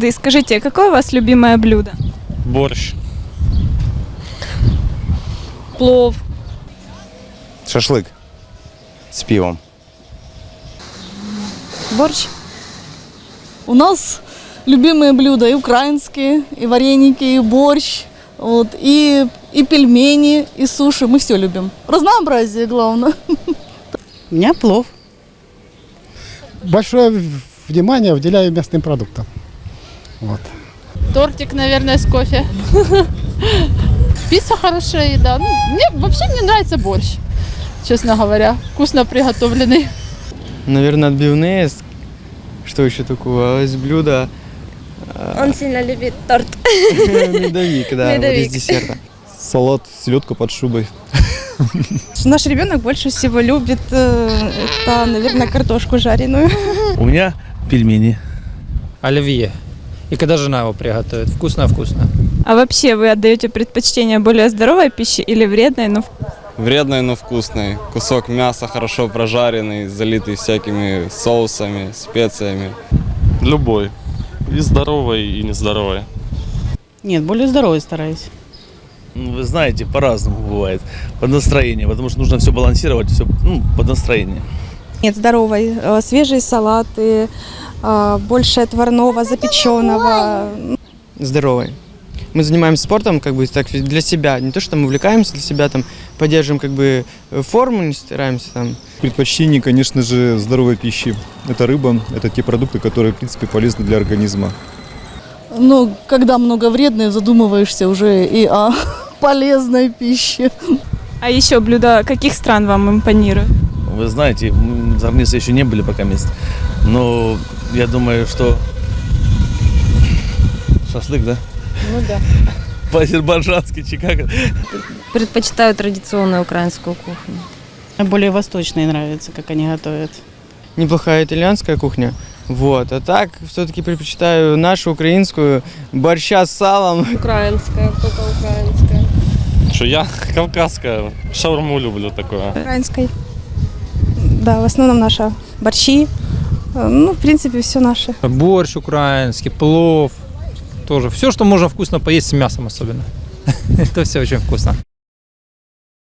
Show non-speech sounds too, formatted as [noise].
Да и скажите, какое у вас любимое блюдо? Борщ. Плов. Шашлык с пивом. Борщ. У нас любимые блюда и украинские, и вареники, и борщ, вот, и, и пельмени, и суши. Мы все любим. Разнообразие главное. У меня плов. большое внимание уделяю мясным продуктам. Вот. Тортик, наверное, с кофе. [laughs] Пицца хорошая еда. Ну, мне вообще мне нравится борщ, честно говоря. Вкусно приготовленный. Наверное, отбивные. Что еще такого? А Из блюда Он сильно любит торт. [laughs] медовик, да, вот Медовик. из десерта. Салат, селедка под шубой. [laughs] Наш ребенок больше всего любит, э, это, наверное, картошку жареную. У меня пельмени. Оливье. И когда жена его приготовит. Вкусно-вкусно. А вообще вы отдаете предпочтение более здоровой пище или вредной, но Вредный, но вкусный. Кусок мяса хорошо прожаренный, залитый всякими соусами, специями. Любой. И здоровой, и нездоровой. Нет, более здоровой стараюсь. Ну, Вы знаете, по-разному бывает. Под настроение, потому что нужно все балансировать, все ну, под настроение. Нет здоровой. Э, Свежие салаты, э, больше отварного, запеченного. Здоровый. Мы занимаемся спортом как бы так для себя. Не то, что там увлекаемся для себя, там поддерживаем как бы э, форму, не стараемся там. Предпочтение, конечно же, здоровой пищи. Это рыба, это те продукты, которые, в принципе, полезны для организма. Но когда много вредной, задумываешься уже и о [laughs] полезной пище. А еще блюда каких стран вам импонируют? Вы знаете, мы за границей еще не были пока мест. Но я думаю, что шашлык, да? Ну да. [laughs] По-азербайджански, чикаго. Предпочитаю традиционную украинскую кухню. Более восточные нравится, как они готовят. Неплохая итальянская кухня. Вот. А так все-таки предпочитаю нашу украинскую борща с салом. Украинская, только украинская. Що я [laughs] кавказська, шаурму люблю такое. Украинской. Да, в основном наша борщи. Э, Ну, в принципе, все наше. Борщ украинский, плов. Тоже. Все, что можно вкусно поесть с мясом особенно. [laughs] Это все очень вкусно.